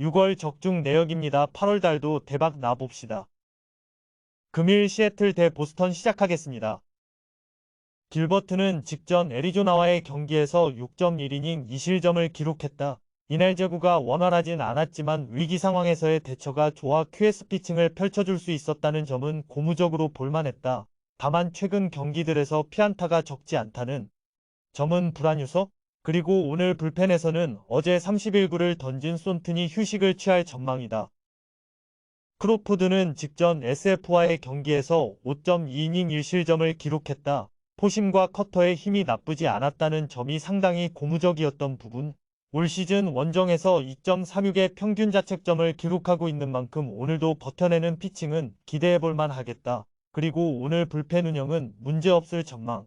6월 적중 내역입니다. 8월 달도 대박 나봅시다. 금일 시애틀 대 보스턴 시작하겠습니다. 길버트는 직전 애리조나와의 경기에서 6.1이닝 2실점을 기록했다. 이날 제구가 원활하진 않았지만 위기 상황에서의 대처가 좋아 QS 피칭을 펼쳐줄 수 있었다는 점은 고무적으로 볼만했다. 다만 최근 경기들에서 피안타가 적지 않다는 점은 불안 요소? 그리고 오늘 불펜에서는 어제 31구를 던진 손튼이 휴식을 취할 전망이다. 크로포드는 직전 SF와의 경기에서 5.2이닝 1실점을 기록했다. 포심과 커터의 힘이 나쁘지 않았다는 점이 상당히 고무적이었던 부분. 올 시즌 원정에서 2.36의 평균 자책점을 기록하고 있는 만큼 오늘도 버텨내는 피칭은 기대해볼만 하겠다. 그리고 오늘 불펜 운영은 문제없을 전망.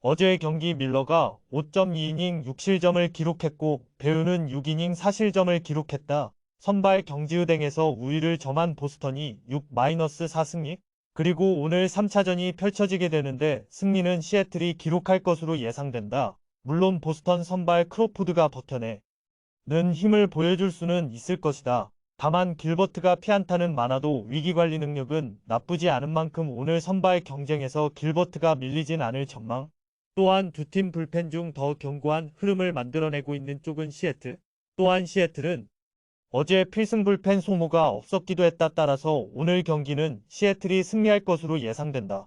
어제의 경기 밀러가 5.2이닝 6실점을 기록했고 배우는 6이닝 4실점을 기록했다. 선발 경지의댕에서 우위를 점한 보스턴이 6-4승리 그리고 오늘 3차전이 펼쳐지게 되는데 승리는 시애틀이 기록할 것으로 예상된다. 물론 보스턴 선발 크로포드가 버텨내 는 힘을 보여줄 수는 있을 것이다. 다만 길버트가 피안타는 많아도 위기관리 능력은 나쁘지 않은 만큼 오늘 선발 경쟁에서 길버트가 밀리진 않을 전망. 또한 두 팀 불펜 중 더 견고한 흐름을 만들어내고 있는 쪽은 시애틀. 또한 시애틀은 어제 필승 불펜 소모가 없었기도 했다 따라서 오늘 경기는 시애틀이 승리할 것으로 예상된다.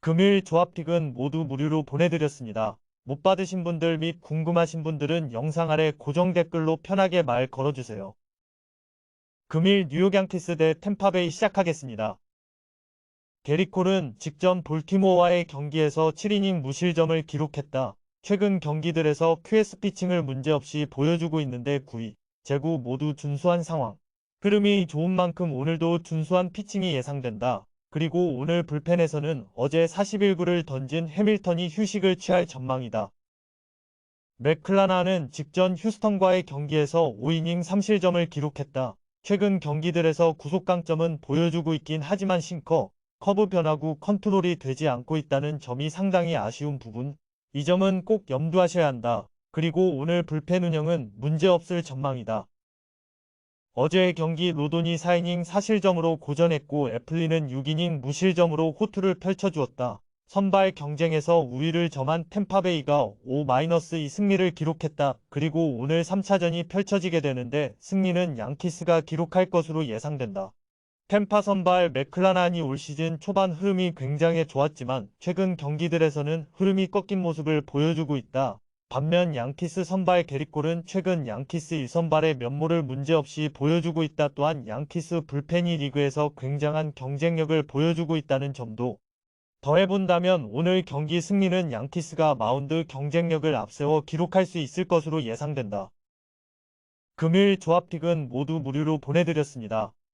금일 조합픽은 모두 무료로 보내드렸습니다. 못 받으신 분들 및 궁금하신 분들은 영상 아래 고정 댓글로 편하게 말 걸어주세요. 금일 뉴욕 양키스 대 템파베이 시작하겠습니다. 게리콜은 직전 볼티모어와의 경기에서 7이닝 무실점을 기록했다. 최근 경기들에서 QS 피칭을 문제없이 보여주고 있는데 9위, 제구 모두 준수한 상황. 흐름이 좋은 만큼 오늘도 준수한 피칭이 예상된다. 그리고 오늘 불펜에서는 어제 41구를 던진 해밀턴이 휴식을 취할 전망이다. 맥클라나는 직전 휴스턴과의 경기에서 5이닝 3실점을 기록했다. 최근 경기들에서 구속 강점은 보여주고 있긴 하지만 싱커, 커브 변화구 컨트롤이 되지 않고 있다는 점이 상당히 아쉬운 부분. 이 점은 꼭 염두하셔야 한다. 그리고 오늘 불펜 운영은 문제없을 전망이다. 어제의 경기 로돈이 4이닝 4실점으로 고전했고 애플리는 6이닝 무실점으로 호투를 펼쳐주었다. 선발 경쟁에서 우위를 점한 템파베이가 5-2 승리를 기록했다. 그리고 오늘 3차전이 펼쳐지게 되는데 승리는 양키스가 기록할 것으로 예상된다. 템파 선발 맥클라난이 올 시즌 초반 흐름이 굉장히 좋았지만 최근 경기들에서는 흐름이 꺾인 모습을 보여주고 있다. 반면 양키스 선발 게리콜은 최근 양키스 1선발의 면모를 문제없이 보여주고 있다. 또한 양키스 불펜이 리그에서 굉장한 경쟁력을 보여주고 있다는 점도 더해본다면 오늘 경기 승리는 양키스가 마운드 경쟁력을 앞세워 기록할 수 있을 것으로 예상된다. 금일 조합픽은 모두 무료로 보내드렸습니다.